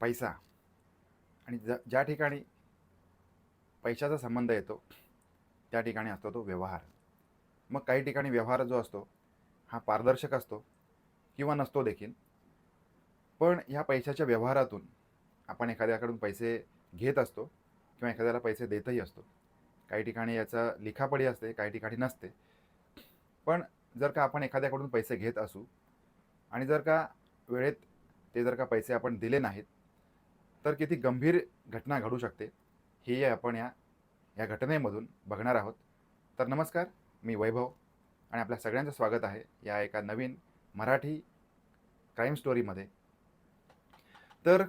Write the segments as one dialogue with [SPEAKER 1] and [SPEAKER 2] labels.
[SPEAKER 1] पैसा. आणि ज ज्या ठिकाणी पैशाचा संबंध येतो त्या ठिकाणी असतो तो व्यवहार. मग काही ठिकाणी व्यवहार जो असतो हा पारदर्शक असतो किंवा नसतो देखील. पण ह्या पैशाच्या व्यवहारातून आपण एखाद्याकडून पैसे घेत असतो किंवा एखाद्याला पैसे देतही असतो. काही ठिकाणी याचा लिखापडी असते काही ठिकाणी नसते. पण जर का आपण एखाद्याकडून पैसे घेत असू आणि जर का वेळेत ते जर का पैसे आपण दिले नाहीत तर किती गंभीर घटना घडू शकते ही आपण या या घटनेमधून बघणार आहोत. तर नमस्कार मी वैभव आणि आपल्या सगळ्यांचं स्वागत आहे या एका नवीन मराठी क्राईम स्टोरीमध्ये. तर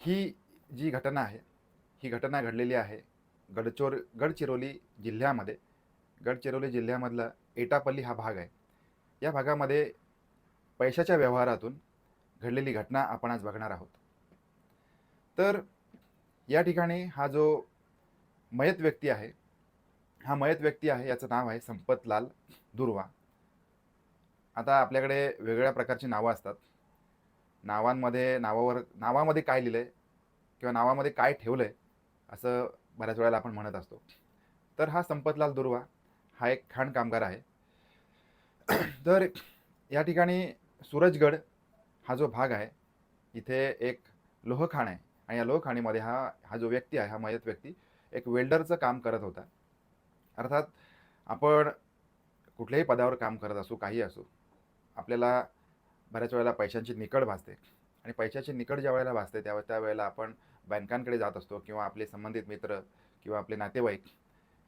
[SPEAKER 1] ही जी घटना आहे ही घटना घडलेली आहे गडचोर गडचिरोली जिल्ह्यामध्ये. गडचिरोली जिल्ह्यामधला एटापल्ली हा भाग आहे. या भागामध्ये पैशाच्या व्यवहारातून घडलेली घटना आपण आज बघणार आहोत. तर या ठिकाणी हा जो मयत व्यक्ती आहे हा मयत व्यक्ती आहे याचं नाव आहे संपतलाल दुर्वा. आता आपल्याकडे वेगवेगळ्या प्रकारची नावं असतात. नावांमध्ये नावावर नावामध्ये काय लिहिलं आहे किंवा नावामध्ये काय ठेवलं आहे असं बऱ्याच वेळेला आपण म्हणत असतो. तर हा संपतलाल दुर्वा हा एक खाण कामगार आहे. तर या ठिकाणी सूरजगड हा जो भाग आहे इथे एक लोहखाण आहे. आणि या लोकहाणीमध्ये हा हा जो व्यक्ती आहे हा मयत व्यक्ती एक वेल्डरचं काम करत होता. अर्थात आपण कुठल्याही पदावर काम करत असू काही असू आपल्याला बऱ्याच वेळेला पैशांची निकड भासते. आणि पैशाची निकड ज्या वेळेला भासते त्या त्यावेळेला आपण बँकांकडे जात असतो किंवा आपले संबंधित मित्र किंवा आपले नातेवाईक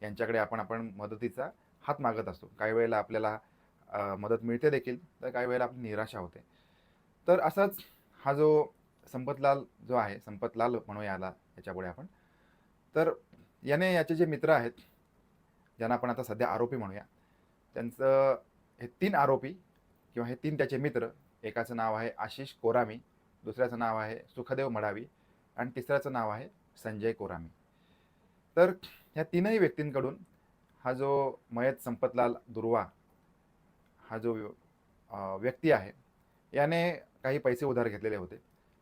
[SPEAKER 1] यांच्याकडे आपण आपण मदतीचा हात मागत असतो. काही वेळेला आपल्याला मदत मिळते देखील तर काही वेळेला आपली निराशा होते. तर असाच हा जो संपतलाल जो आहे संपतलाल म्हणू याला याच्यापुढे आपण. तर याने याचे जे मित्र आहेत ज्यांना आपण आता सध्या आरोपी म्हणूया त्यांचं हे तीन आरोपी किंवा हे तीन त्याचे मित्र एकाचं नाव आहे आशिष कोरामी दुसऱ्याचं नाव आहे सुखदेव मडावी आणि तिसऱ्याचं नाव आहे संजय कोरामी. तर ह्या तीनही व्यक्तींकडून हा जो मयत संपतलाल दुर्वा हा जो व्यक्ती आहे याने काही पैसे उधार घेतलेले होते.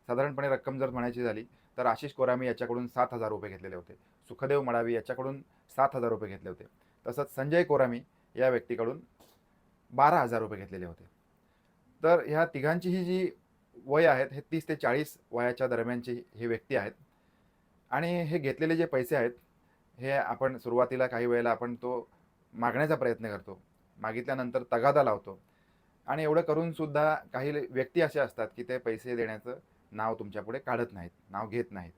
[SPEAKER 1] साधारणपणे रक्कम जर म्हणायची झाली तर आशिष कोरामी याच्याकडून सात हजार रुपये घेतलेले होते. सुखदेव मडावी याच्याकडून सात हजार रुपये घेतले होते. तसंच संजय कोरामी या व्यक्तीकडून बारा हजार रुपये घेतलेले होते. तर ह्या तिघांची ही जी वय आहेत हे तीस ते चाळीस वयाच्या दरम्यानची हे व्यक्ती आहेत. आणि हे घेतलेले जे पैसे आहेत हे आपण सुरुवातीला काही वेळेला आपण तो मागण्याचा प्रयत्न करतो. मागितल्यानंतर तगादा लावतो. आणि एवढं करूनसुद्धा काही व्यक्ती असे असतात की ते पैसे देण्याचं नाव तुमच्यापुढे काढत नाहीत नाव घेत नाहीत.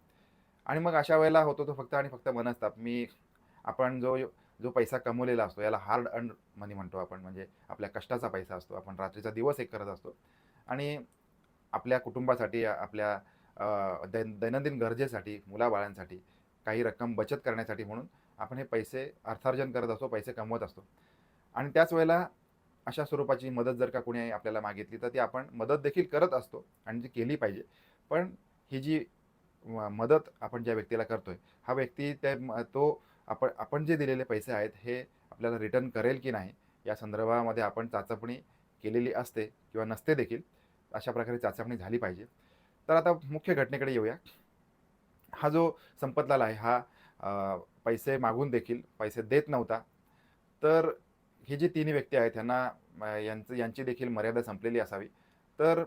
[SPEAKER 1] आणि मग अशा वेळेला होतो तो फक्त आणि फक्त मनस्ताप. मी आपण जो जो पैसा कमवलेला असतो याला हार्ड अर्न मनी म्हणतो आपण. म्हणजे आपल्या कष्टाचा पैसा असतो. आपण रात्रीचा दिवस एक करत असतो. आणि आपल्या कुटुंबासाठी आपल्या दैन दैनंदिन गरजेसाठी मुलाबाळांसाठी काही रक्कम बचत करण्यासाठी म्हणून आपण हे पैसे अर्थार्जन करत असतो पैसे कमवत असतो. आणि त्याच वेळेला अशा स्वरूपाची मदत जर का कोणी आपल्याला मागितली तर ती आपण मदत देखील करत असतो आणि ती केली पाहिजे. पण ही जी म- मदत आपण ज्या व्यक्तीला करतो आहे हा व्यक्ती त्या तो आपण आपण जे दिलेले पैसे आहेत हे आपल्याला रिटर्न करेल की नाही या संदर्भामध्ये आपण चाचपणी केलेली असते किंवा नसते देखील अशा प्रकारे चाचपणी झाली पाहिजे. तर आता मुख्य घटनेकडे येऊया. हा जो संपतलाल आहे हा पैसे मागून देखील पैसे देत नव्हता. तर ही जी तिन्ही व्यक्ती आहेत त्यांना यांचं यांची देखील मर्यादा संपलेली असावी. तर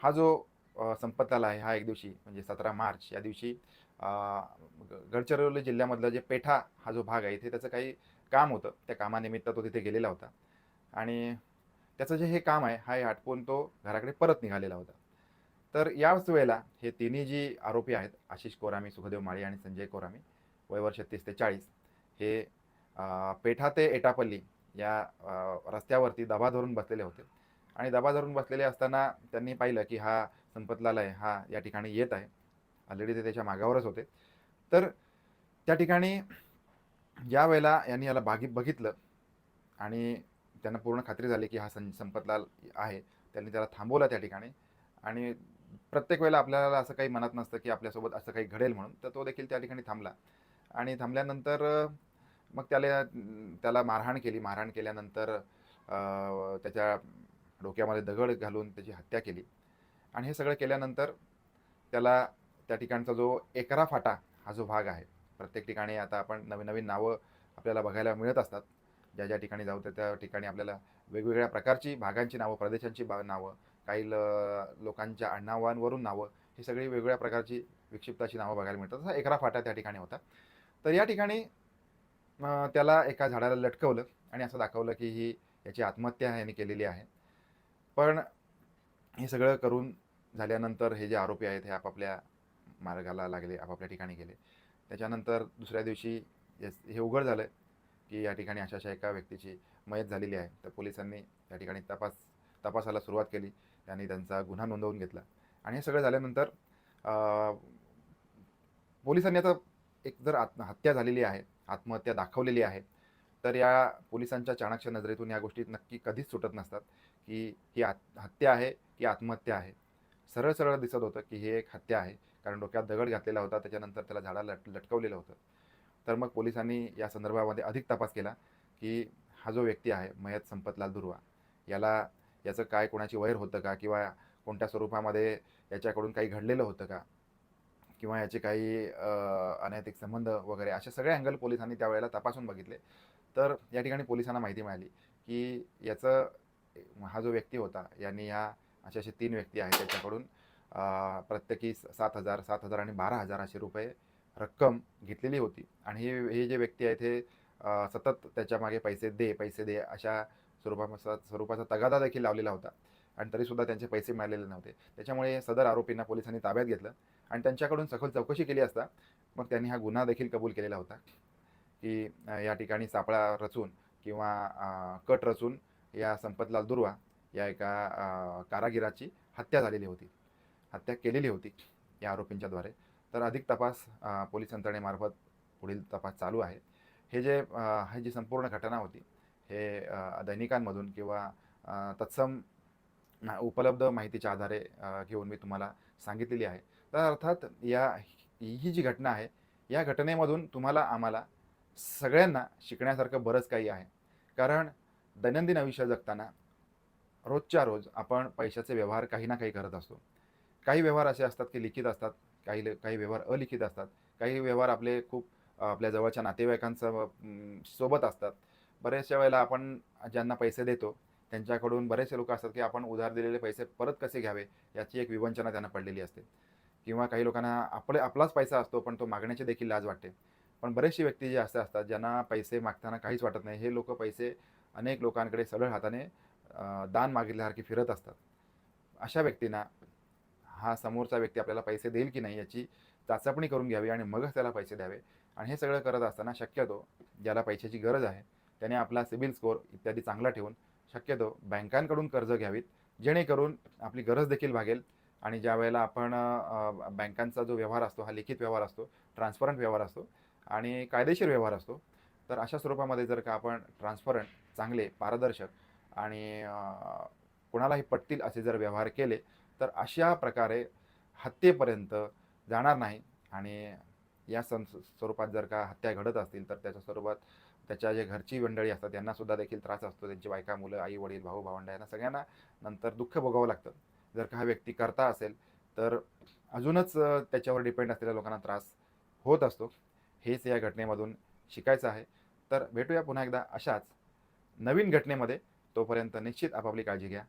[SPEAKER 1] हा जो संपत आला आहे हा एक दिवशी म्हणजे सतरा मार्च या दिवशी ग- गडचिरोली जिल्ह्यामधलं जे पेठा हा जो भाग आहे इथे त्याचं काही काम होतं. त्या कामानिमित्त तो तिथे गेलेला होता. आणि त्याचं जे हे काम आहे हा हे आटपून तो घराकडे परत निघालेला होता. तर याच वेळेला हे तिन्ही जी आरोपी आहेत आशिष कोरामी सुखदेव माळी आणि संजय कोरामी वय वर्ष तीस ते चाळीस हे पेठा ते एटापल्ली या रस्त्यावरती दबा धरून बसलेले होते. आणि दबा धरून बसलेले असताना त्यांनी पाहिलं की हा संपतलाल आहे हा या ठिकाणी येत आहे. ऑलरेडी ते त्याच्या मागावरच होते. तर त्या ठिकाणी ज्या वेळेला यांनी याला बागी बघितलं आणि त्यांना पूर्ण खात्री झाली की हा सं संपतलाल आहे. त्यांनी त्याला थांबवलं त्या ठिकाणी. आणि प्रत्येक वेळेला आपल्याला असं काही मनात नसतं की आपल्यासोबत असं काही घडेल म्हणून. तर तो देखील त्या ठिकाणी थांबला. आणि थांबल्यानंतर मग त्याला त्याला मारहाण केली. मारहाण केल्यानंतर त्याच्या डोक्यामध्ये दगड घालून त्याची हत्या केली. आणि हे सगळं केल्यानंतर त्याला त्या ठिकाणचा जो एकरा फाटा हा जो भाग आहे प्रत्येक ठिकाणी आता आपण नवीन नवीन नावं आपल्याला बघायला मिळत असतात. ज्या ज्या ठिकाणी जाऊ त्या त्या ठिकाणी आपल्याला वेगवेगळ्या प्रकारची भागांची नावं प्रदेशांची बा नावं काही ल लोकांच्या आडनावांवरून नावं ही सगळी वेगवेगळ्या प्रकारची विक्षिप्ताची नावं बघायला मिळतात. तसा एकरा फाटा त्या ठिकाणी होता. तर या ठिकाणी त्याला एका झाडाला लटकवलं आणि असं दाखवलं की ही याची आत्महत्या याने केलेली आहे. पण हे सगळं करून झाल्यानंतर हे जे आरोपी आहेत हे आपापल्या मार्गाला लागले आपापल्या ठिकाणी गेले. त्याच्यानंतर दुसऱ्या दिवशी हे उघड झालं की या ठिकाणी अशा अशा एका व्यक्तीची मयत झालेली आहे. तर पोलिसांनी या ठिकाणी तपास तपासाला सुरुवात केली. त्यांनी त्यांचा गुन्हा नोंदवून घेतला. आणि हे सगळं झाल्यानंतर पोलिसांनी आता एक जर आत्म हत्या झालेली आहे आत्महत्या दाखवलेली आहे. तर या पोलिसांच्या चाणाक्ष नजरेतून या गोष्टी नक्की कधीच सुटत नसतात की ही आत हत्या आहे की आत्महत्या आहे. सरळ सरळ दिसत होतं की हे एक हत्या आहे कारण डोक्यात दगड घातलेला होता त्याच्यानंतर त्याला झाडाला लट लटकवलेलं होतं. तर मग पोलिसांनी या संदर्भामध्ये अधिक तपास केला की हा जो व्यक्ती आहे मयत संपतलाल दुर्वा याला याचं काय कोणाची वैर होतं का किंवा कोणत्या स्वरूपामध्ये याच्याकडून काही घडलेलं होतं का? किंवा याचे काही अनैतिक संबंध वगैरे असे सगळे अँगल पोलिसांनी त्यावेळेला तपासून बघितले. तर या ठिकाणी पोलिसांना माहिती मिळाली की याचं हा जो व्यक्ती होता यांनी ह्या असे असे तीन व्यक्ती आहेत त्याच्याकडून प्रत्येकी सात हजार सात हजार आणि बारा हजार असे रुपये रक्कम घेतलेली होती. आणि हे हे जे व्यक्ती आहेत हे सतत त्याच्यामागे पैसे दे पैसे दे अशा स्वरूपा स्वरूपाचा तगादा देखील लावलेला होता. आणि तरीसुद्धा त्यांचे पैसे मिळालेले नव्हते. त्याच्यामुळे सदर आरोपींना पोलिसांनी ताब्यात घेतलं आणि त्यांच्याकडून सखोल चौकशी केली असता मग त्यांनी हा गुन्हा देखील कबूल केलेला होता की या ठिकाणी सापळा रचून किंवा कट रचून या संपतलाल दुर्वा या एका कारागिराची हत्या झालेली होती. हत्या केलेली होती या आरोपींच्याद्वारे तर अधिक तपास पोलीस यंत्रणेमार्फत पुढील तपास चालू आहे. हे जे हे जी संपूर्ण घटना होती हे दैनिकांमधून किंवा तत्सम उपलब्ध माहितीच्या आधारे घेऊन मी तुम्हाला सांगितलेली आहे. तर अर्थात या ही जी घटना आहे या घटनेमधून तुम्हाला आम्हाला सगळ्यांना शिकण्यासारखं बरंच काही आहे. कारण दैनंदिन आयुष्य जगताना रोजच्या रोज आपण पैशाचे व्यवहार काही ना काही करत असतो. काही व्यवहार असे असतात की लिखित असतात काही काही व्यवहार अलिखित असतात. काही व्यवहार आपले खूप आपल्या जवळच्या नातेवाईकांचं सोबत असतात. बऱ्याचशा वेळेला आपण ज्यांना पैसे देतो त्यांच्याकडून बरेचसे लोक असतात की आपण उधार दिलेले पैसे परत कसे घ्यावे याची एक विवंचना त्यांना पडलेली असते. किंवा काही लोकांना आपले आपलाच पैसा असतो पण तो मागण्याची देखील लाज वाटते. पण बरेचसे व्यक्ती जे असे असतात ज्यांना पैसे मागताना काहीच वाटत नाही हे लोक पैसे अनेक लोकांकडे सरळ हाताने दान मागितल्यासारखे फिरत असतात. अशा व्यक्तींना हा समोरचा व्यक्ती आपल्याला पैसे देईल की नाही याची चाचपणी करून घ्यावी आणि मगच त्याला पैसे द्यावे. आणि हे सगळं करत असताना शक्यतो ज्याला पैशाची गरज आहे त्याने आपला सिबिल स्कोअर इत्यादी चांगला ठेवून शक्यतो बँकांकडून कर्ज घ्यावीत जेणेकरून आपली गरज देखील भागेल. आणि ज्या वेळेला आपण बँकांचा जो व्यवहार असतो हा लिखित व्यवहार असतो ट्रान्सपरंट व्यवहार असतो आणि कायदेशीर व्यवहार असतो तर अशा स्वरूपामध्ये जर का आपण ट्रान्सपरंट चांगले पारदर्शक आणि कोणालाही पटतील असे जर व्यवहार केले तर अशा प्रकारे हत्येपर्यंत जाणार नाही. आणि या सं स्वरूपात जर का हत्या घडत असतील तर त्याच्या स्वरूपात त्याच्या जे घरची मंडळी असतात त्यांना सुद्धा देखील त्रास असतो. त्यांची बायका मुलं आई वडील भाऊ भावंड यांना सगळ्यांना नंतर दुःख भोगावं लागतं. जर का हा व्यक्ती करता असेल तर अजूनच त्याच्यावर डिपेंड असलेल्या लोकांना त्रास होत असतो. हेच या घटनेमधून शिकायचं आहे. तर भेटूया पुन्हा एकदा अशाच नवीन घटनेमध्ये. तोपर्यंत निश्चित आपापली काळजी घ्या.